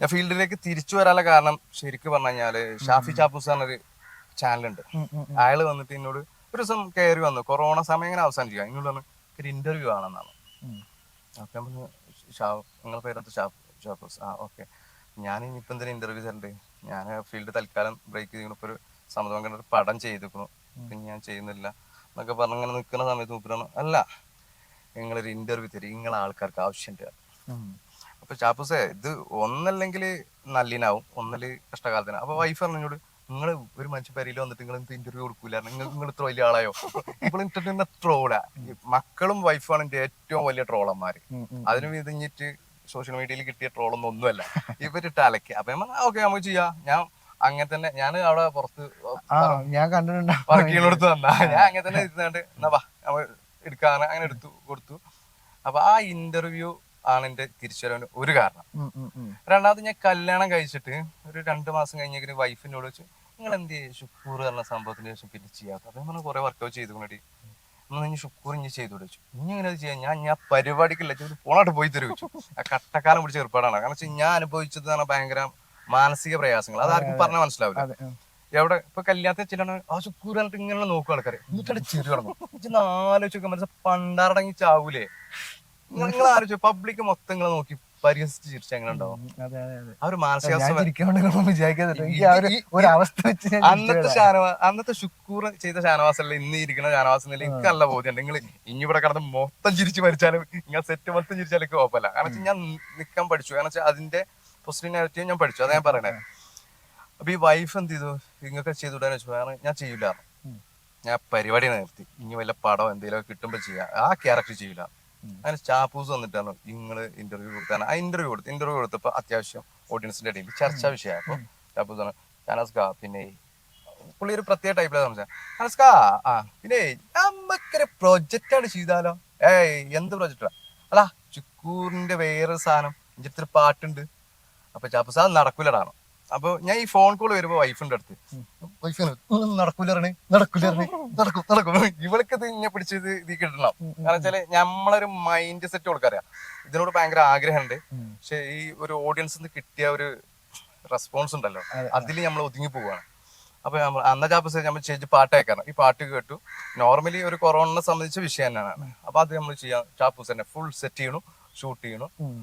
ഞാൻ ഫീൽഡിലേക്ക് തിരിച്ചു വരാനുള്ള കാരണം ശരിക്കും പറഞ്ഞു കഴിഞ്ഞാൽ ഷാഫി ചാപ്പൂസ് പറഞ്ഞൊരു ചാനലുണ്ട്. അയാൾ വന്നിട്ട് എന്നോട് ഒരു ദിവസം കയറി വന്നു. കൊറോണ സമയം ഇങ്ങനെ അവസാനിക്കുക എന്നോട് പറഞ്ഞു ഒരു ഇന്റർവ്യൂ ആണെന്നാണ് അപ്പൊ നിങ്ങളുടെ പേരത്ത് ഷാ ഷാപ്പൂസ്. ആ ഓക്കെ. ഞാൻ ഇനിയിപ്പോ എന്തിനാ ഇന്റർവ്യൂ തരണ്ടേ? ഞാൻ ഫീൽഡ് തൽക്കാലം ബ്രേക്ക് ചെയ്തിട്ട് ഇപ്പൊ ഒരു സമ്മതം കണ്ട ഒരു പടം ചെയ്തിരിക്കുന്നു. പിന്നെ ഞാൻ ചെയ്യുന്നില്ല എന്നൊക്കെ പറഞ്ഞ് ഇങ്ങനെ നിൽക്കുന്ന സമയത്ത് മൂപ്പരാണ് അല്ല നിങ്ങളൊരു ഇന്റർവ്യൂ തരും. നിങ്ങളെ ആൾക്കാർക്ക് ആവശ്യമുണ്ട് അപ്പൊ ചാപ്പൂസേ ഇത് ഒന്നല്ലെങ്കിൽ നല്ലിനാവും ഒന്നൽ കഷ്ടകാലത്തിന് അപ്പൊ വൈഫ് പറഞ്ഞോട് നിങ്ങൾ ഒരു മനുഷ്യ പരിയിൽ വന്നിട്ട് നിങ്ങൾ എന്ത് ഇന്റർവ്യൂ കൊടുക്കൂല? നിങ്ങൾ നിങ്ങൾ ഇത്ര വലിയ ആളായോ? ഇപ്പോൾ ഇന്റർവ്യൂ ട്രോളാ മക്കളും വൈഫാണ് എന്റെ ഏറ്റവും വലിയ ട്രോളന്മാര്. അതിന് വിതിഞ്ഞിട്ട് സോഷ്യൽ മീഡിയയിൽ കിട്ടിയ ട്രോളൊന്നും ഒന്നുമല്ല. ഇവരിട്ട് അലക്കി അപ്പൊ ഓക്കെ നമുക്ക് ചെയ്യാം. ഞാൻ അങ്ങനെ തന്നെ ഞാൻ അവിടെ പുറത്ത് ഞാൻ കണ്ടിട്ടുണ്ട്. വർക്കുകളെടുത്ത് തന്നാ. ഞാൻ അങ്ങനെ തന്നെ ഇരുന്നാണ്ട് എന്നാ വാ നമ്മൾ എടുക്കാന്ന് അങ്ങനെ എടുത്തു കൊടുത്തു. അപ്പൊ ആ ഇന്റർവ്യൂ ആണ് എന്റെ തിരിച്ചുവരവിന് ഒരു കാരണം. രണ്ടാമത് ഞാൻ കല്യാണം കഴിച്ചിട്ട് ഒരു രണ്ട് മാസം കഴിഞ്ഞ വൈഫിനോട് വെച്ചു നിങ്ങൾ എന്ത് ചെയ്യും ഷുക്കൂർ പറഞ്ഞ സംഭവത്തിന് ശേഷം പിന്നെ ചെയ്യാത്ത? അതേ നമ്മൾ കുറെ വർക്കൗട്ട് ചെയ്തു കൊണ്ടി എന്നാ ഇനി ഷുക്കൂർ ഇനി ചെയ്തു വെച്ചു ഇനി ഇങ്ങനെ അത് ചെയ്യാം? ഞാൻ ഞാൻ പരിപാടിക്കില്ല പോണാട്ട് പോയി തരും വെച്ചു ആ കട്ടക്കാലം പിടിച്ച ഏർപ്പാടാണ് കാരണം വെച്ചാൽ ഞാൻ അനുഭവിച്ചത് എന്ന് പറഞ്ഞാൽ ഭയങ്കര മാനസിക പ്രയാസങ്ങൾ അത് ആർക്കും പറഞ്ഞാൽ മനസ്സിലാവില്ല. എവിടെ ഇപ്പൊ കല്യാണത്തിൽ ചിലാണ് ആ ചുക്കൂർ പറഞ്ഞിട്ട് ഇങ്ങനെ നോക്കും ആൾക്കാർ എന്നിട്ട് ചെറിയ കിടന്നു ആലോചിച്ച് മനസ്സിൽ പണ്ടാറടങ്ങി ചാവൂലേ? നിങ്ങൾ ആലോചിച്ചു പബ്ലിക് മൊത്തം നിങ്ങളെ നോക്കി പരിഹസിച്ച് ചിരിച്ച എങ്ങനെ ഉണ്ടാവും ആ ഒരു മാനസികാവസ്ഥ അന്നത്തെ ഷാനവാ അന്നത്തെ ഷുക്കൂർ ചെയ്ത ഷാനവാസ് അല്ല ഇന്ന് ഇരിക്കുന്ന ഷാനവാസ് എന്നല്ല എനിക്ക് നല്ല ബോധ്യമുണ്ട് നിങ്ങൾ ഇനി ഇവിടെ കടന്ന് മൊത്തം ചിരിച്ചു മരിച്ചാലും നിങ്ങൾ സെറ്റ് മൊത്തം ചിരിച്ചാലും കുഴപ്പമില്ല. കാരണം ഞാൻ നിൽക്കാൻ പഠിച്ചു. കാരണം വെച്ചാൽ അതിന്റെ പോസിറ്റീവ് നെഗറ്റീവ് ഞാൻ പഠിച്ചു. അതാ ഞാൻ പറയണേ. അപ്പൊ ഈ വൈഫ് എന്ത് ചെയ്തു? നിങ്ങൾക്ക് ചെയ്തുവിടാന്ന് വെച്ചു. കാരണം ഞാൻ ചെയ്യില്ല ഞാൻ പരിപാടി നിർത്തി. ഇനി വല്ല പടം എന്തെങ്കിലും കിട്ടുമ്പോ ചെയ്യാം. ആ ക്യാരക്ടർ ചെയ്യില്ല അങ്ങനെ സ്റ്റാഫൂസ് വന്നിട്ടാണ് നിങ്ങൾ ഇന്റർവ്യൂ കൊടുത്താണ് ആ ഇന്റർവ്യൂ കൊടുത്ത് ഇന്റർവ്യൂ കൊടുത്തപ്പോ അത്യാവശ്യം ഓഡിയൻസിന്റെ ഇടയിൽ ചർച്ചാ വിഷയമായപ്പോ സ്റ്റാഫൂസ് ആണ് ഷാനസ്ക പിന്നെ പുള്ളി ഒരു പ്രത്യേക ടൈപ്പിലാണ് സംസാരം ഷാനസ്ക ആ പിന്നെ നമ്മക്കൊരു പ്രൊജക്റ്റ് ആണ് ചെയ്താലോ? ഏയ് എന്ത് പ്രൊജക്റ്റാ അല്ല ചുക്കൂറിന്റെ വേറൊരു സാധനം എന്റെ അടുത്തൊരു പാട്ടുണ്ട്. അപ്പൊ ചാപ്പൂസ് അത് നടക്കൂലടാണ് അപ്പൊ ഞാൻ ഈ ഫോൺ കോൾ വരുമ്പോ വൈഫിന്റെ അടുത്ത്. വൈഫ് നടക്കൂലറണേ നടക്കൂലറണേ നടക്കും നടക്കും. ഇവൾക്ക് ഇത് ഇങ്ങനെ പിടിച്ചത് ഇത് കിട്ടണം. കാരണം വെച്ചാൽ നമ്മളൊരു മൈൻഡ് സെറ്റ് കൊടുക്കാറിയ. ഇതിനോട് ഭയങ്കര ആഗ്രഹമുണ്ട് പക്ഷെ ഈ ഒരു ഓഡിയൻസിൽ കിട്ടിയ ഒരു റെസ്പോൺസ് ഉണ്ടല്ലോ. അതിൽ നമ്മൾ ഒതുങ്ങി പോവാണ്. അപ്പൊ നമ്മൾ അന്ന ചാപ്പസ് നമ്മൾ ചേച്ചി പാട്ട് കേൾക്കണം. ഈ പാട്ട് കേട്ടു. നോർമലി ഒരു കൊറോണനെ സംബന്ധിച്ച വിഷയം തന്നെയാണ്. അപ്പൊ അത് നമ്മൾ ചെയ്യാം. ചാപ്പൂസ് തന്നെ ഫുൾ സെറ്റ് ചെയ്യണു ഷൂട്ട് ചെയ്യണു.